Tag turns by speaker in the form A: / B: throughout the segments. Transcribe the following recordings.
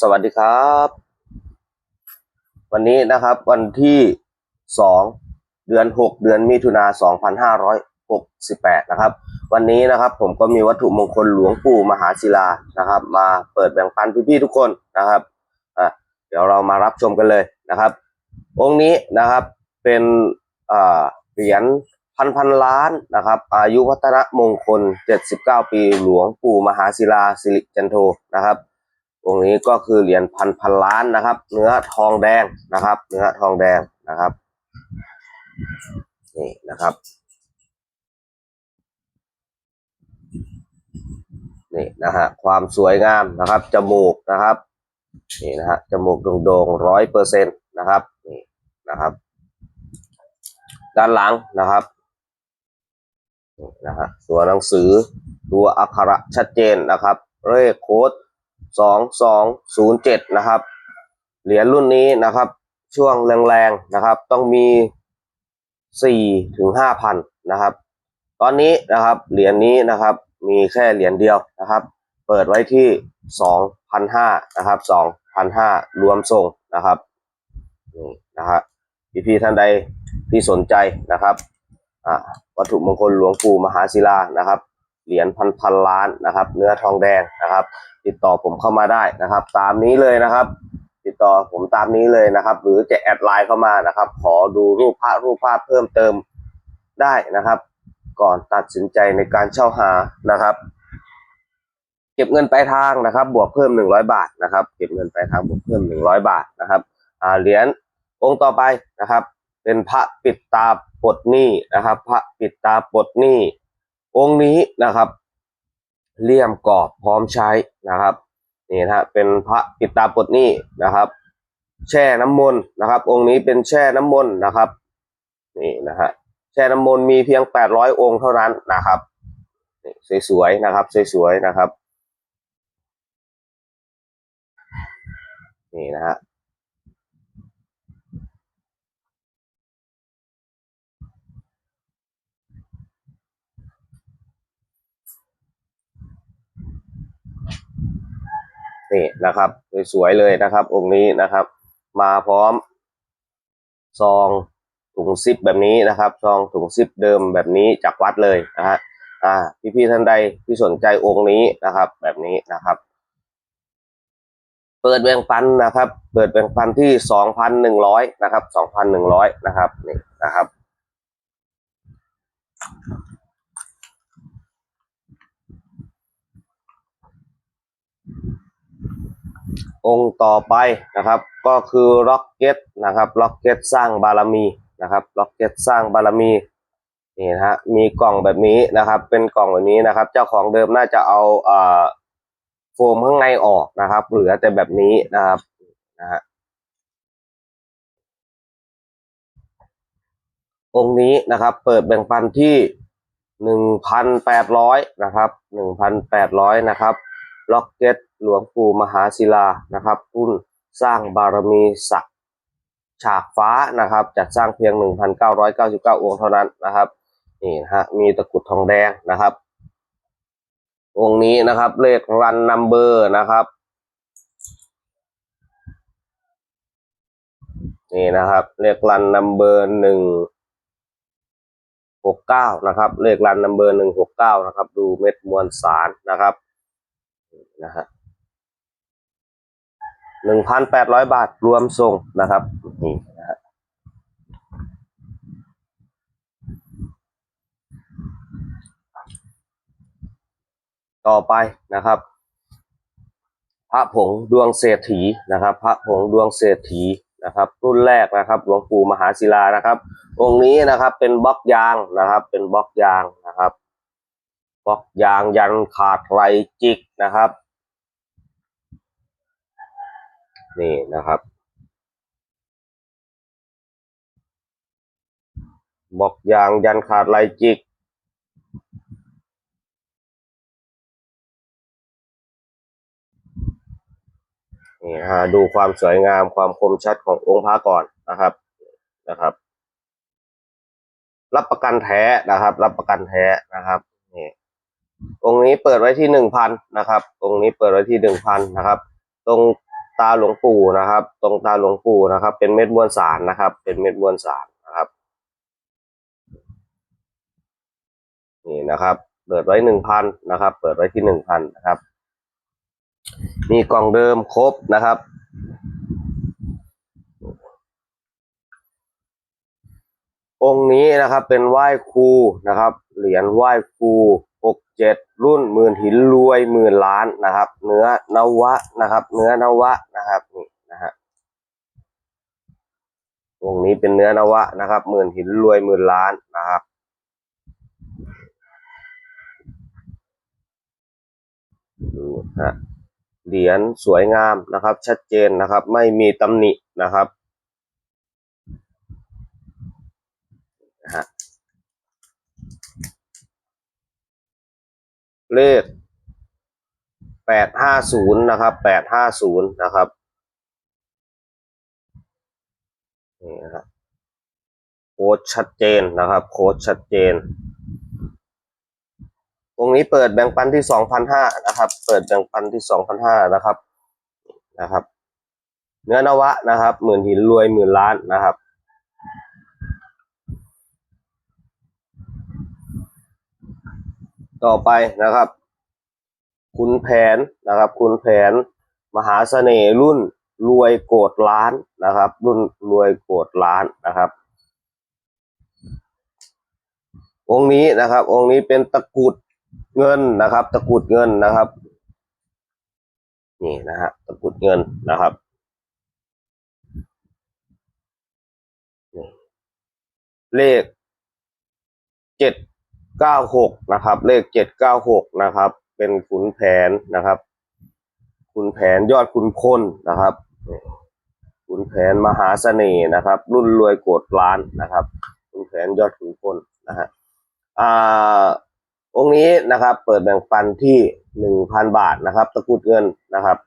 A: สวัสดีครับ วันนี้นะครับวันที่สองเดือนหกเดือนมิถุนาสองพันห้าร้อยหกสิบแปดนะครับ วันนี้นะครับผมก็มีวัตถุมงคลหลวงปู่มหาศิลานะครับ มาเปิดแบ่งปันพี่ๆทุกคนนะครับอะเดี๋ยวเรามารับชมกันเลยนะครับ องค์นี้นะครับเป็นอ่าเหรียญพันพันล้านนะครับอายุวัฒนมงคล 79 ปีหลวงปู่มหาศิลาสิริจันโทนะครับ องค์นี้ก็คือเหรียญพันพันล้านนะครับ เนื้อทองแดงนะครับ เนื้อทองแดงนะครับนี่นะครับนี่นะฮะความสวยงามนะครับ จมูกนะครับนี่นะฮะจมูกโด่งๆร้อยเปอร์เซ็นต์นะครับนี่นะครับ ด้านหลังนะครับนี่นะฮะตัวหนังสือตัวอักขระชัดเจนนะครับเลขโค้ด สองสองศูนย์เจ็ดนะครับ เหรียญรุ่นนี้นะครับ ช่วงแรงๆนะครับ ต้องมีสี่ถึงห้าพันนะครับ ตอนนี้นะครับเหรียญนี้นะครับ มีแค่เหรียญเดียวนะครับ เปิดไว้ที่สองพันห้านะครับสองพันห้ารวมส่งนะครับนี่นะฮะพี่ๆท่านใดที่สนใจนะครับอ่าวัตถุมงคลหลวงปู่มหาศิลานะครับ เหรียญพันพันล้านนะครับ เนื้อทองแดงนะครับ ติดต่อผมเข้ามาได้นะครับ ตามนี้เลยนะครับ ติดต่อผมตามนี้เลยนะครับ หรือจะแอดไลน์เข้ามานะครับ ขอดูรูปภาพรูปภาพเพิ่มเติมได้นะครับ ก่อนตัดสินใจในการเช่าหานะครับ เก็บเงินปลายทางนะครับ บวกเพิ่มหนึ่งร้อยบาทนะครับ เก็บเงินปลายทางบวกเพิ่มหนึ่งร้อยบาทนะครับเหรียญองค์ต่อไปนะครับ เป็นพระปิดตาปดหนี้นะครับ พระปิดตาปดหนี้องค์นี้นะครับ เลี่ยมกรอบพร้อมใช้นะครับนี่นะฮะเป็นพระปิดตาปลดหนี้นะครับ แช่น้ำมนต์นะครับ องค์นี้เป็นแช่น้ำมนต์นะครับนี่นะฮะแช่น้ำมนต์มีเพียงแปดร้อยองค์เท่านั้นนะครับนี่สวยๆนะครับสวยๆนะครับนี่นะฮะ นี่นะครับสวยๆเลยนะครับ องค์นี้นะครับ มาพร้อม ซองถุงซิปแบบนี้นะครับ ซองถุงซิปเดิมแบบนี้จากวัดเลยนะฮะอ่าพี่ๆท่านใดที่สนใจองค์นี้นะครับ แบบนี้นะครับเปิดแบ่งปันนะครับ เปิดแบ่งปันที่สองพันหนึ่งร้อยนะครับสองพันหนึ่งร้อยนะครับนี่นะครับ องค์ต่อไปนะครับ ก็คือล็อกเก็ตนะครับล็อกเก็ตสร้างบารมีนะครับล็อกเก็ตสร้างบารมีนี่นะฮะมีกล่องแบบนี้นะครับ เป็นกล่องแบบนี้นะครับ เจ้าของเดิมน่าจะเอาเอ่อโฟมข้างในออกนะครับ เหลือแต่แบบนี้นะครับนะฮะองค์นี้นะครับ เปิดแบ่งปันที่หนึ่งพันแปดร้อยนะครับหนึ่งพันแปดร้อยนะครับล็อกเก็ต หลวงปู่มหาศิลานะครับรุ่นสร้างบารมีสักฉากฟ้านะครับ จัดสร้างเพียง 1,999 องค์เท่านั้นนะครับนี่นะฮะมีตะกุดทองแดงนะครับ องค์นี้นะครับเลขรันนัมเบอร์นะครับนี่นะครับเลขรันนัมเบอร์หนึ่งหกเก้านะครับเลขรันนัมเบอร์หนึ่งหกเก้านะครับ ดูเม็ดมวลสารนะครับนะฮะ หนึ่งพันแปดร้อยบาทรวมส่งนะครับนี่นะฮะต่อไปนะครับ พระผงดวงเศรษฐีนะครับ พระผงดวงเศรษฐีนะครับ รุ่นแรกนะครับหลวงปู่มหาศิลานะครับ องค์นี้นะครับเป็นบล็อกยางนะครับ เป็นบล็อกยางนะครับบล็อกยางยันขาดไหลจิกนะครับ นี่นะครับบล็อกยางยันขาดไหลจิก นี่ฮะดูความสวยงามความคมชัดขององค์พระก่อนนะครับนะครับ รับประกันแท้นะครับ รับประกันแท้นะครับนี่องค์นี้เปิดไว้ที่หนึ่งพันนะครับ องค์นี้เปิดไว้ที่หนึ่งพันนะครับ ตรง ตาหลวงปู่นะครับ ตรงตาหลวงปู่นะครับ เป็นเม็ดมวลสารนะครับ เป็นเม็ดมวลสารนะครับนี่นะครับเปิดไว้หนึ่งพันนะครับ เปิดไว้ที่หนึ่งพันนะครับมีกล่องเดิมครบนะครับ องค์นี้นะครับเป็นไหว้ครูนะครับ เหรียญไหว้ครู หกเจ็ดรุ่นหมื่นหินรวยหมื่นล้านนะครับ เนื้อนวะนะครับ เนื้อนวะนะครับนี่นะฮะองนี้เป็นเนื้อนวะนะครับหมื่นหินรวยหมื่นล้านนะครับดูฮะเหรียญสวยงามนะครับ ชัดเจนนะครับ ไม่มีตำหนินะครับนะฮะ เลขแปดห้าศูนย์นะครับแปดห้าศูนย์นะครับนี่นะครับโค้ดชัดเจนนะครับ โค้ดชัดเจน ตรงนี้เปิดแบ่งปันที่สองพันห้านะครับ เปิดแบ่งปันที่สองพันห้านะครับนะครับ เนื้อนวะนะครับหมื่นหินรวยหมื่นล้านนะครับ ต่อไปนะครับ คุณแผนนะครับ คุณแผนมหาเสน่ห์รุ่นรวยโกดล้านนะครับ รุ่นรวยโกดล้านนะครับ องค์นี้นะครับ องค์นี้เป็นตะกุดเงินนะครับ ตะกุดเงินนะครับ นี่นะฮะตะกุดเงินนะครับเลขเจ็ด เก้าหกนะครับ เลขเจ็ดเก้าหกนะครับ เป็นขุนแผนนะครับ ขุนแผนยอดขุนคนนะครับ ขุนแผนมหาเสน่ห์นะครับ รุ่นรวยโกดล้านนะครับ ขุนแผนยอดขุนคนนะฮะอ่าองค์นี้นะครับ เปิดแบ่งปันที่หนึ่งพันบาทนะครับ ตะกุดเงินนะครับ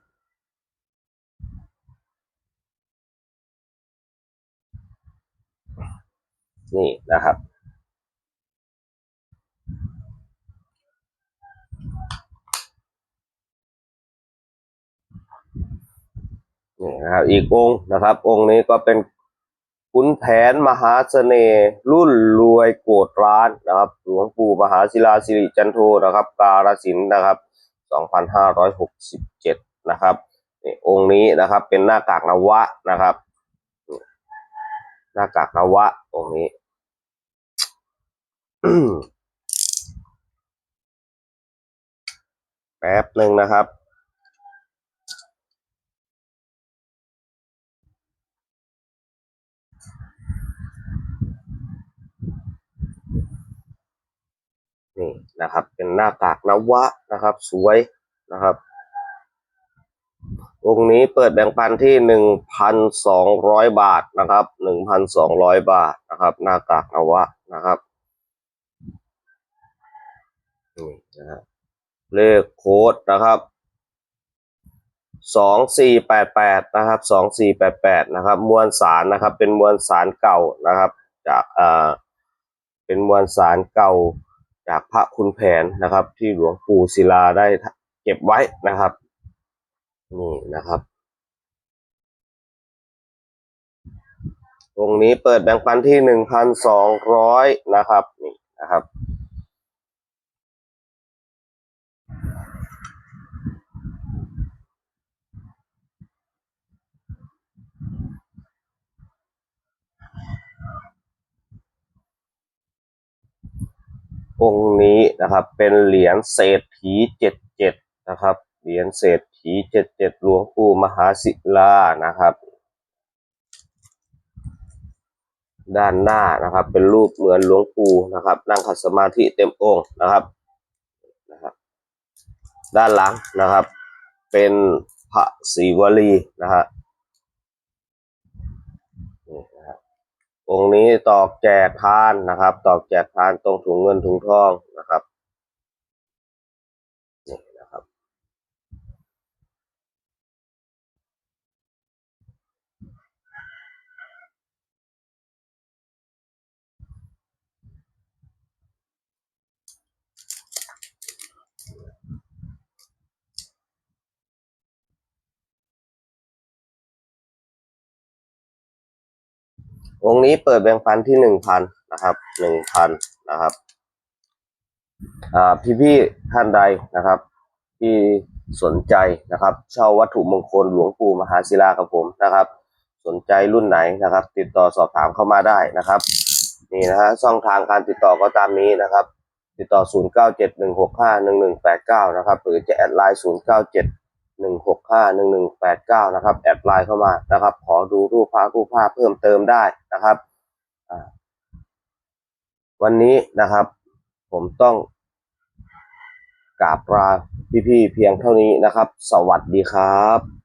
A: นี่นะครับ นี่นะครับอีกองค์นะครับ องค์นี้ก็เป็นขุนแผนมหาเสน่ห์รุ่นรวยโกดร้านนะครับ หลวงปู่มหาศิลาสิริจันโทนะครับ การสินธุ์นะครับ 2567 นะครับนี่องค์นี้นะครับเป็นหน้ากากนวะนะครับ หน้ากากนวะองค์นี้แป๊บหนึ่งนะครับ นะครับ เป็นหน้ากากนวะนะครับ สวยนะครับองนี้เปิดแบ่งปันที่หนึ่งพันสองร้อยบาทนะครับหนึ่งพันสองร้อยบาทนะครับ หน้ากากนวะนะครับนี่นะฮะเลขโค้ดนะครับสองสี่แปดแปดนะครับสองสี่แปดแปดนะครับ มวลสารนะครับ เป็นมวลสารเก่านะครับ จากอ่าเป็นมวลสารเก่า จากพระคุณแผนนะครับ ที่หลวงปู่ศิลาได้เก็บไว้นะครับนี่นะครับตรงนี้เปิดแบ่งปันที่หนึ่งพันสองร้อยนะครับนี่นะครับ องค์นี้นะครับ เป็นเหรียญเศรษฐีเจ็ดเจ็ดนะครับ เหรียญเศรษฐีเจ็ดเจ็ดหลวงปู่มหาศิลานะครับ ด้านหน้านะครับ เป็นรูปเหมือนหลวงปู่นะครับ นั่งขัดสมาธิเต็มองค์นะครับนะครับ ด้านหลังนะครับ เป็นพระศิวลีนะฮะนี่นะครับ องค์นี้ตอกแจกทานนะครับ ตอกแจกทานตรงถุงเงินถุงทองนะครับ องนี้เปิดแบงค์พันที่หนึ่งพันนะครับหนึ่งพันนะครับอ่าพี่พี่ๆท่านใดนะครับ ที่สนใจนะครับ เช่าวัตถุมงคลหลวงปู่มหาศิลากับผมนะครับ สนใจรุ่นไหนนะครับ ติดต่อสอบถามเข้ามาได้นะครับ นี่นะฮะช่องทางการติดต่อก็ตามนี้นะครับ ติดต่อ 0 9 7 1 6 5 1 1 8 9 นะครับ หรือจะแอดไลน์ 0 9 7 1 6 5 1 1 8 9 นะครับ แอดไลน์เข้ามานะครับ ขอดูรูปภาพรูปภาพเพิ่มเติมได้นะครับ วันนี้นะครับ ผมต้องกราบลาพี่ๆเพียงเท่านี้นะครับ สวัสดีครับ